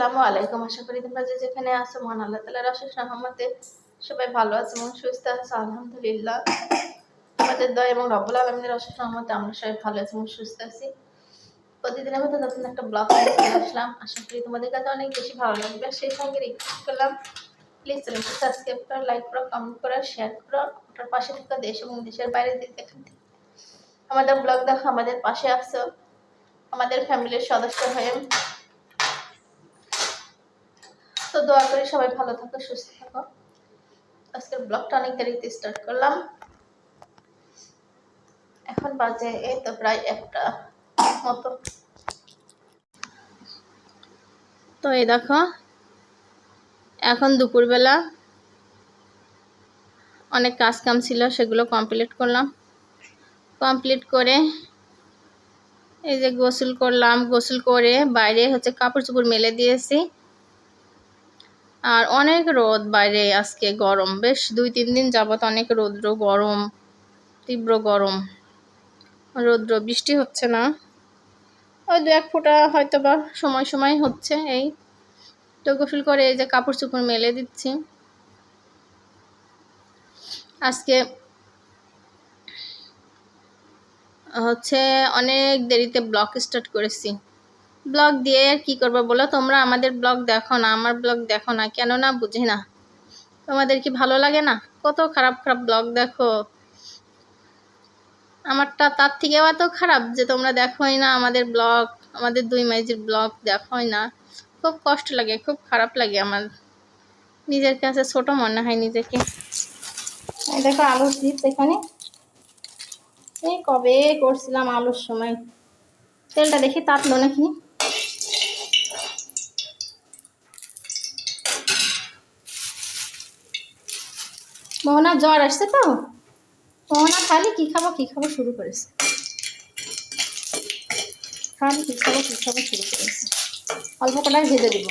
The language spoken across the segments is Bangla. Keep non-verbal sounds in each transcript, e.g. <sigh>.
আসসালামু আলাইকুম। আশা করি তোমরা যে যেখানে আছো আল্লাহ তালার অশেষ রহমতে সবাই ভালো আছে এবং সুস্থ আছে, আলহামদুলিল্লাহ। দয় এবং রব্বুল আলমীদের অশেষ রহমতে আমরা সবাই ভালো আছি এবং সুস্থ আছি। প্রতিদিনের নতুন একটা ব্লগ আসলাম। আশা করি তোমাদের কাছে অনেক বেশি ভালো লাগবে। সেই সঙ্গে রিকোয়েস্ট করলাম প্লিজ চ্যানেলটি সাবস্ক্রাইব করো লাইক করো কমেন্ট করো শেয়ার করো। ওটার পাশে থাকা দেশ এবং দেশের বাইরে যেখান আমাদের ব্লগ দেখো, আমাদের পাশে আসো আমাদের ফ্যামিলির সদস্য হয়ে তো দোয়া করি সবাই ভালো থাকো, সুস্থ থাকো। আজকের ব্লগটা অনেক দেরিতে স্টার্ট করলাম। এখন বাজে এই তো প্রায় একটা মতো। তো এই দেখো, এখন দুপুরবেলা অনেক কাজ কাম ছিল, সেগুলো কমপ্লিট করলাম। কমপ্লিট করে এই যে গোসল করলাম, গোসল করে বাইরে হচ্ছে কাপড় চোপড় মেলে দিয়েছি। আর অনেক রোদ বাইরে আজকে গরম। বেশ দুই, তিন দিন যাবত অনেক রৌদ্র গরম, তীব্র গরম। রৌদ্র, বৃষ্টি হচ্ছে না। ওই দু এক ফোঁটা হয়তো বা সময় সময় হচ্ছে এই। তো গোসল করে এই যে কাপড় চোপড় মেলে দিচ্ছি। আজকে হচ্ছে অনেক দেরিতে ব্লক স্টার্ট করেছি। ব্লগ দিয়ে আর কী করব বলো? তোমরা আমাদের ব্লগ দেখো না, আমার ব্লগ দেখো না কেন না বুঝি না। তোমাদের কি ভালো লাগে না? কত খারাপ খারাপ ব্লগ দেখো। আমারটা তার থেকেও এত খারাপ যে তোমরা দেখোই না আমাদের ব্লগ আমাদের দুই মাইজের ব্লগ দেখোই না। খুব কষ্ট লাগে, খুব খারাপ লাগে আমার। নিজের কাছে ছোট মনে হয় নিজেকে। দেখো আলুর চিপস এখানে। এই কবে করছিলাম আলুর সময়? তেলটা দেখি তাতলো নাকি? মোহনা জ্বর আসছে তো? মোহনা, খালি কি খাব কি খাব শুরু করেছে। খালি কি খাব কি খাব শুরু করেছে। অল্প কটাই ভেজে দিব।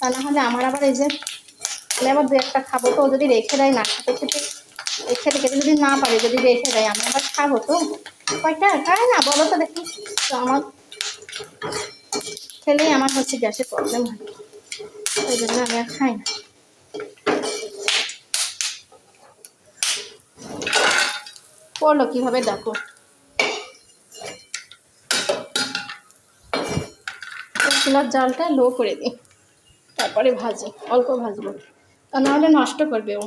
তা না হলে আমার আবার এই যে আমি আবার দু একটা খাব তো যদি রেখে দেয় না খেতে খেতে খেতে খেতে যদি না পারে, যদি রেখে দেয়, আমি আবার খাব তো। কয়টা? খায় না, বলো তো দেখি। তো আমার খেলেই আমার হচ্ছে গ্যাসের প্রবলেম হয়। ওই জন্য আমি আর খাই না। পড়ল কীভাবে? দেখো। চুলার জালটা লো করে দিই তারপরে ভাজি, অল্প ভাজবো। তা নাহলে নষ্ট করবে ও।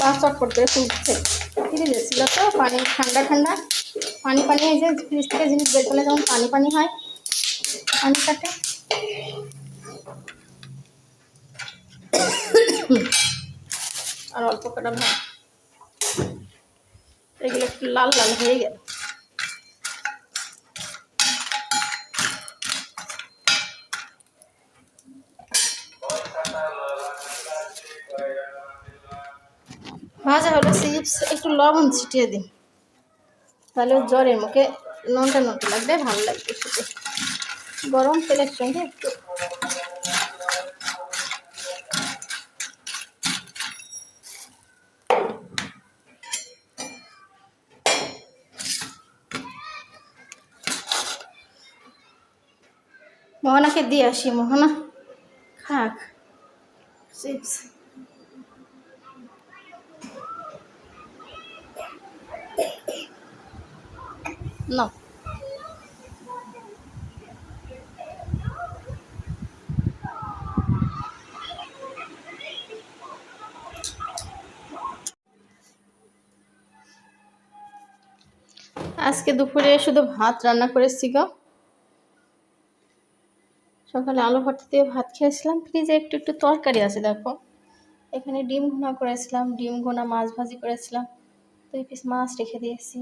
বাস করতে ফুটছে। ফ্রিজে গেছিল তো, পানি ঠান্ডা ঠান্ডা। পানি পানি এই যে ফ্রিজ থেকে জিনিস বের করলে যেমন পানি পানি হয়। পানি কাটে। আর অল্প কটা ভাত। এগুলো একটু লাল লাল হয়ে গেল। চিপস একটু লবণ ছিটিয়ে দিন তাহলে জ্বরের মুখে নুনটা নুনটা লাগবে, ভালো লাগবে খেতে। গরম তেলের সঙ্গে একটু। মোহনাকে দিয়ে আসি, মোহনা। খাক, চিপস। No. আজকে দুপুরে শুধু ভাত রান্না করেছি গো। সকালে আলু ভর্তা দিয়ে ভাত খেয়েছিলাম, ফ্রিজে একটু একটু তরকারি আছে, দেখো। এখানে ডিম ঘোনা করেছিলাম, ডিম ঘোনা মাছ ভাজি করেছিলাম দুই পিস মাছ রেখে দিয়েছি।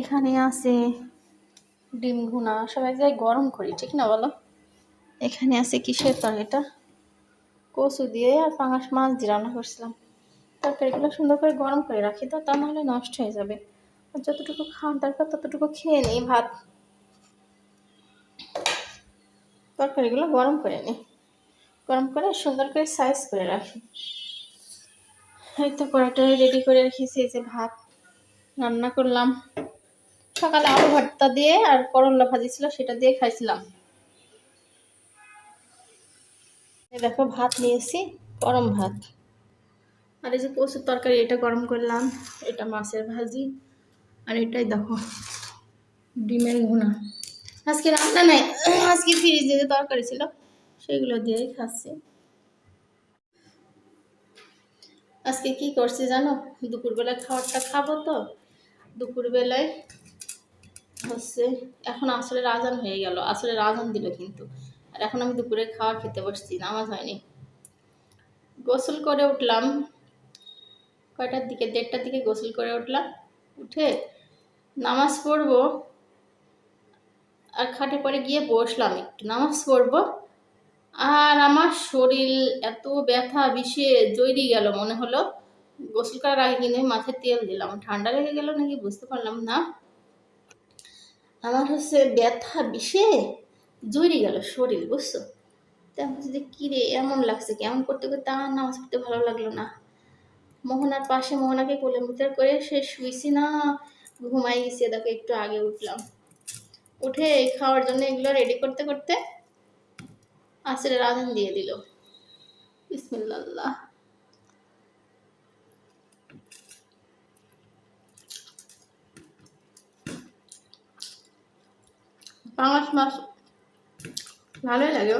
এখানে আছে ডিম ঘুনা সব এক গরম করি, ঠিক না বলো? এখানে আছে কিসের তরকারিটা? কচু দিয়ে আর পাঙাশ মাছ দিয়ে রান্না করছিলাম। তরকারিগুলো সুন্দর করে গরম করে রাখি তো, তা নাহলে নষ্ট হয়ে যাবে। আর যতটুকু খাওয়ার দরকার, ততটুকু খেয়ে নিই ভাত। তরকারিগুলো গরম করে নিই। গরম করে সুন্দর করে সাইজ করে রাখি। এই তো কড়াইটা রেডি করে রেখেছি যে ভাত রান্না করলাম। সকালে আলু ভর্তা দিয়ে আর করলা ভাজি ছিল, সেটা দিয়ে খাইছিলাম। দেখো, ভাত নিয়েছি, গরম ভাত। আর এই যে কচুর তরকারি, এটা গরম করলাম, এটা মাছের ভাজি, আর এটাই দেখো, ডিমের ঘুনা আজকে রান্না নাই, আজকে ফ্রিজে যে তরকারি ছিল, সেগুলো দিয়েই খাচ্ছি। আজকে কি করছি জানো? দুপুরবেলায় খাবারটা খাব তো, দুপুরবেলায় হচ্ছে, এখন আসলে রাজান হয়ে গেল। আসলে রাজান দিল কিন্তু। আর এখন আমি দুপুরে খাওয়া খেতে বসছি, নামাজ হয়নি। গোসল করে উঠলাম। কয়টার দিকে? দেড়টার দিকে গোসল করে উঠলাম। উঠে নামাজ পড়ব। আর খাটে পরে গিয়ে বসলাম একটু। নামাজ পড়ব। আর আমার শরীর এত ব্যথা, বিষে, জৈরি গেল মনে হলো। গোসল করার আগে কিন্তু মাথায় তেল দিলাম। ঠান্ডা লেগে গেল নাকি বুঝতে পারলাম না। আমার হচ্ছে ব্যথা বিষে জৈরি গেল শরীর, বুঝছ? তেমন যদি কিরে এমন লাগছে কেমন করতে করতে আমার নামাজ পড়তে ভালো লাগল না। মোহনার পাশে মোহনাকে কোলে মুতার করে সে শুইছি না, ঘুমাই গেছি। দেখো, একটু আগে উঠলাম। উঠে খাওয়ার জন্য এগুলো রেডি করতে করতে আসরে রাজন দিয়ে দিল। বিসমিল্লাহ। পাঙাশ মাছ ভালোই লাগে।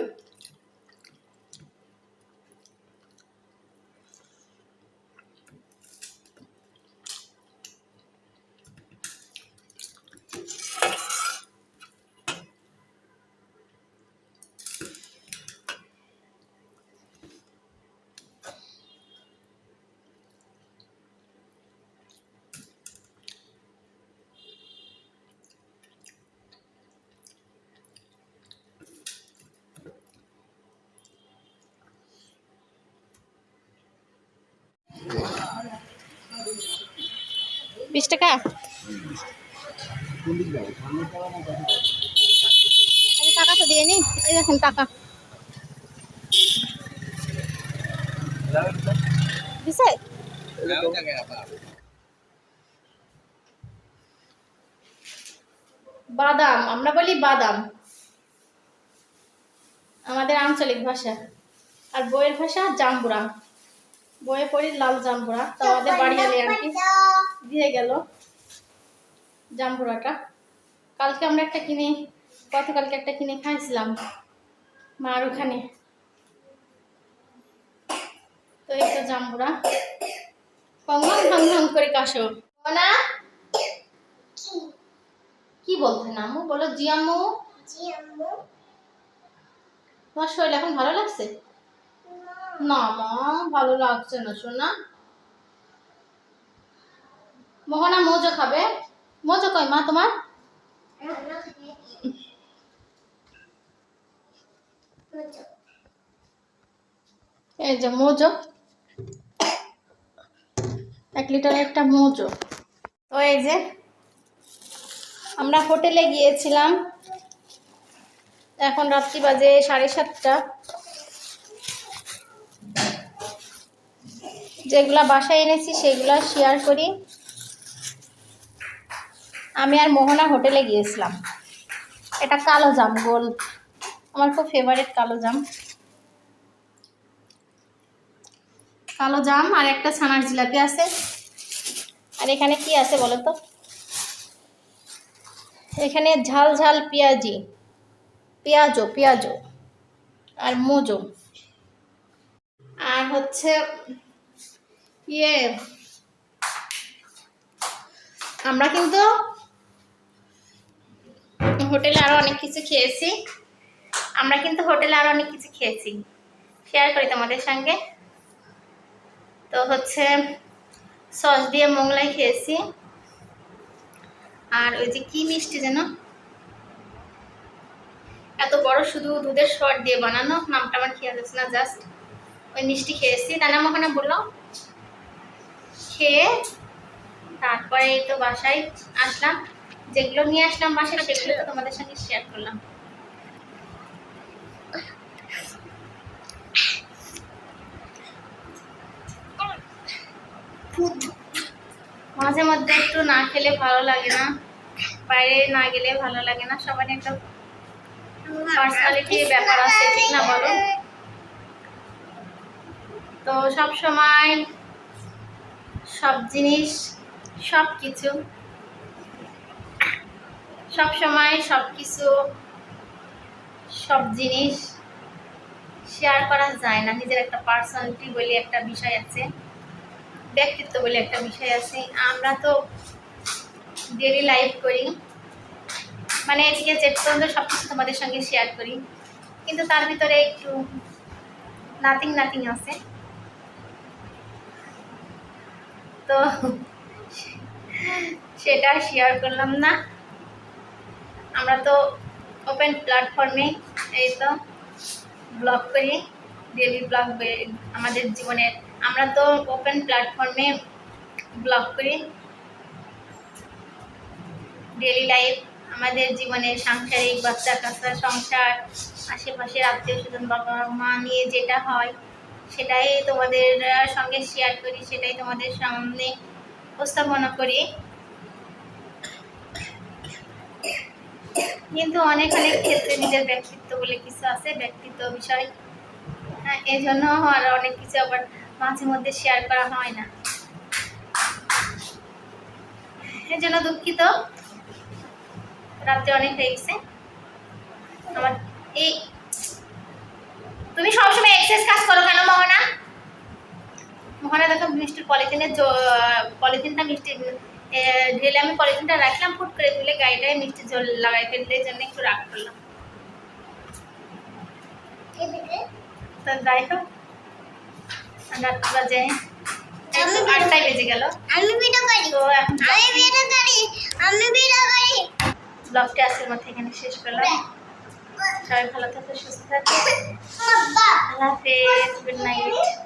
বিশ টাকা? টাকা তো দিয়ে নি। এই দেখেন টাকা। দিছে? বাদাম, আমরা বলি বাদাম। আমাদের আঞ্চলিক ভাষা। আর বইয়ের ভাষা জাম্বুরা। বইয়ে পড়ি লাল জাম্বুরা। তো আমাদের বাড়ি আর কি। দিয়ে গেল জাম্বুরাটা কালকে আমরা একটা কিনে গতকালকে একটা কিনে খাইছিলাম মার ওখানে। তো এই তো জাম্বুরা কঙ্গন ভাং ভাং করে কাশো। না কি বলতে নামু? বলো জি আম্মু তোমার শরীর এখন ভালো লাগছে? না মা ভালো লাগছে না শোনা। মোহনা মোজো খাবে। মোজো কই মা তোমার? এই যে মোজো। এক লিটার একটা মোজো। তো এই যে আমরা হোটেলে গিয়েছিলাম। এখন রাত্রি বাজে সাড়ে সাতটা। যেগুলা বাসায় এনেছি সেগুলা শেয়ার করি। আমি আর মোহনা হোটেলে গিয়েছিলাম। এটা কালো জাম, গোল। আমার খুব ফেভারিট কালো জাম। কালো জাম আর একটা ছানার জিলাপি আছে। আর এখানে কি আছে বলো তো? এখানে ঝাল ঝাল পেঁয়াজি, পেঁয়াজো পেঁয়াজো আর মোজো। আর হচ্ছে ইয়ে আমরা কিন্তু হোটেলে আরও অনেক কিছু খেয়েছি। আমরা কিন্তু হোটেলে আরও অনেক কিছু খেয়েছি। শেয়ার করি তোমাদের সঙ্গে। তো হচ্ছে, সস দিয়ে মোগলাই খেয়েছি। আর ওই যে কি মিষ্টি যেন? এত বড় শুধু দুধের শর্ট দিয়ে বানানো, নামটা আমার খেয়াল আছে না, জাস্ট ওই মিষ্টি খেয়েছি। তার নাম ওখানে বললাম খেয়ে তারপরে তো বাসায় আসলাম। যেগুলো নিয়ে আসলাম বাসা সেগুলো তোমাদের সঙ্গে শেয়ার করলাম। মাঝে মধ্যে একটু না খেলে ভালো লাগে না। বাইরে না গেলে ভালো লাগে না। সবার একটা পার্সোনালিটি ব্যাপার আছে, ঠিক না বলো? তো সব সময় সব জিনিস সব কিছু সব সময় সব কিছু সব জিনিস শেয়ার করা যায় না। নিজের একটা পার্সোনালিটি বলে একটা বিষয় আছে, ব্যক্তিত্ব বলে একটা বিষয় আছে। আমরা তো ডেলি লাইফ করি। মানে এদিকে যে পর্যন্ত সব কিছু তোমাদের সঙ্গে শেয়ার করি। কিন্তু তার ভিতরে একটু নাথিং নাথিং আছে। তো সেটা শেয়ার করলাম না। আমরা তো ওপেন প্ল্যাটফর্মে এই তো ব্লগ করি ডেলি ব্লগ আমাদের জীবনের আমরা তো ওপেন প্ল্যাটফর্মে ব্লগ করি। ডেলি লাইফ আমাদের জীবনের সাংসারিক বাচ্চা কাচ্চা সংসার, আশেপাশের আত্মীয় স্বজন বাবা মা নিয়ে যেটা হয়, সেটাই তোমাদের সঙ্গে শেয়ার করি, সেটাই তোমাদের সামনে উপস্থাপনা করি। কিন্তু অনেক অনেক ক্ষেত্রে নিজের ব্যক্তিত্ব বলে কিছু আছে ব্যক্তিত্ব বিষয়। হ্যাঁ এই জন্য আর অনেক কিছু আবার মাঝে মধ্যে শেয়ার করা হয় না। এর জন্য দুঃখিত। রাত্রে অনেক হয়ে গেছে আমার এই তুমি সবসময় এক্সেস কাজ করো কেন মোহনা? মোহনা দেখো মিষ্টির পলিথিনের পলিথিনটা মিষ্টি এ, ঢেলে আমি পলিথিনটা রাখলাম ফুট করে তুলে গাড়িটায় মিষ্টি জল লাগাই ফেলতে জন্য একটু রাগ করলাম। তো যাই হোক রাত বাজে আটটায় বেজে গেল। আমি ভিডিও করি? তো এখন আমি ভিডিও করি? আমি ভিডিও করি? ব্লগটা আজকের মধ্যে এখানে শেষ করলাম। সবাই ভালো থাকো সুস্থ থাকো। <laughs> আল্লাহ হাফেজ গুড নাইট।